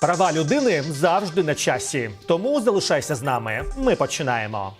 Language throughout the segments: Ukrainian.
Права людини завжди на часі. Тому залишайся з нами. Ми починаємо.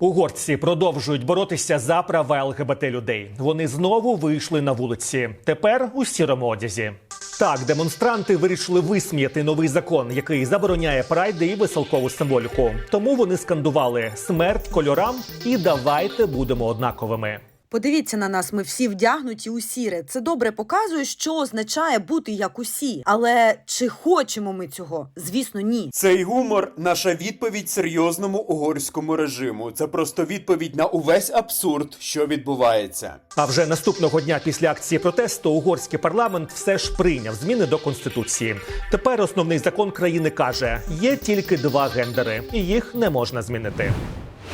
Угорці продовжують боротися за права ЛГБТ людей. Вони знову вийшли на вулиці. Тепер у сірому одязі. Так, демонстранти вирішили висміяти новий закон, який забороняє прайди і веселкову символіку. Тому вони скандували смерть кольорам і давайте будемо однаковими. Подивіться на нас, ми всі вдягнуті у сіре. Це добре показує, що означає бути як усі. Але чи хочемо ми цього? Звісно, ні. Цей гумор наша відповідь серйозному угорському режиму. Це просто відповідь на увесь абсурд, що відбувається. А вже наступного дня після акції протесту угорський парламент все ж прийняв зміни до конституції. Тепер основний закон країни каже: є тільки два гендери, і їх не можна змінити.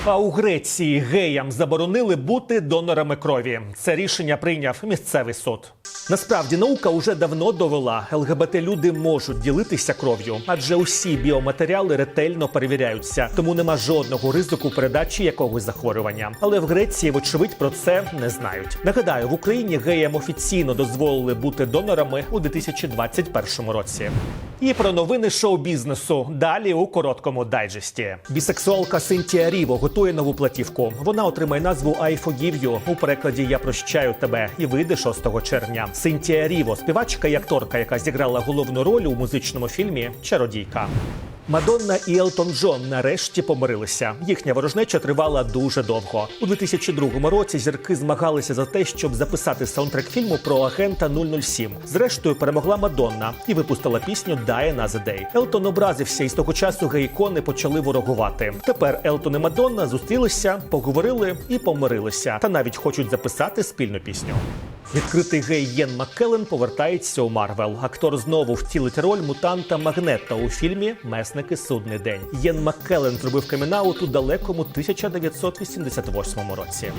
А у Греції геям заборонили бути донорами крові. Це рішення прийняв місцевий суд. Насправді наука уже давно довела, ЛГБТ люди можуть ділитися кров'ю, адже усі біоматеріали ретельно перевіряються, тому нема жодного ризику передачі якогось захворювання. Але в Греції, вочевидь, про це не знають. Нагадаю, в Україні геям офіційно дозволили бути донорами у 2021 році. І про новини шоу-бізнесу далі у короткому дайджесті. Бісексуалка Синтія Ріво готує нову платівку. Вона отримає назву I Forgive You. у перекладі Я прощаю тебе і вийде 6 червня. Синтія Ріво, співачка і акторка, яка зіграла головну роль у музичному фільмі Чародійка. Мадонна і Елтон Джон нарешті помирилися. Їхня ворожнеча тривала дуже довго. У 2002 році зірки змагалися за те, щоб записати саундтрек фільму про агента 007. Зрештою перемогла Мадонна і випустила пісню «Die Another Day». Елтон образився, і з того часу гей-ікони почали ворогувати. Тепер Елтон і Мадонна зустрілися, поговорили і помирилися, та навіть хочуть записати спільну пісню. Відкритий гей Єн Маккелен повертається у Марвел. Актор знову втілить роль мутанта Магнета у фільмі Месники Судний день. Єн Маккелен зробив камінаут у далекому 1988 році.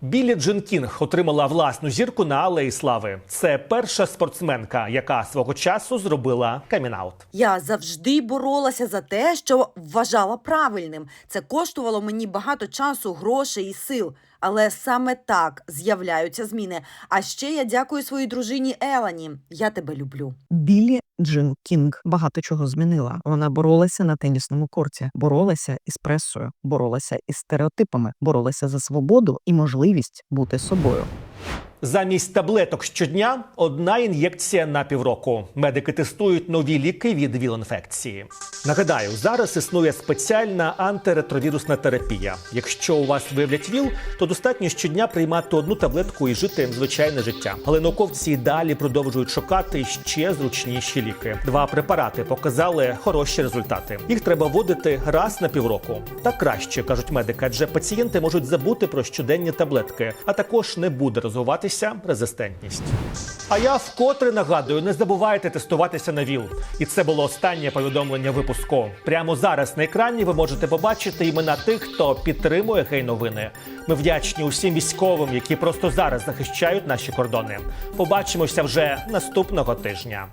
Білі Джин Кінг отримала власну зірку на Алеї Слави. Це перша спортсменка, яка свого часу зробила камінаут. Я завжди боролася за те, що вважала правильним. Це коштувало мені багато часу, грошей і сил. Але саме так з'являються зміни. А ще я дякую своїй дружині Елані. Я тебе люблю. Білі Джин Кінг багато чого змінила. Вона боролася на тенісному корті, боролася із пресою, боролася із стереотипами, боролася за свободу і можливість бути собою. Замість таблеток щодня одна ін'єкція на півроку. Медики тестують нові ліки від ВІЛ-інфекції. Нагадаю, зараз існує спеціальна антиретровірусна терапія. Якщо у вас виявлять ВІЛ, то достатньо щодня приймати одну таблетку і жити звичайне життя. Але науковці і далі продовжують шукати ще зручніші ліки. Два препарати показали хороші результати. Їх треба вводити раз на півроку. Так краще кажуть медики, адже пацієнти можуть забути про щоденні таблетки, а також не буде розвиватися резистентність. А я вкотре нагадую, не забувайте тестуватися на ВІЛ. І це було останнє повідомлення випуску. Прямо зараз на екрані ви можете побачити імена тих, хто підтримує гей-новини. Ми вдячні усім військовим, які просто зараз захищають наші кордони. Побачимося вже наступного тижня.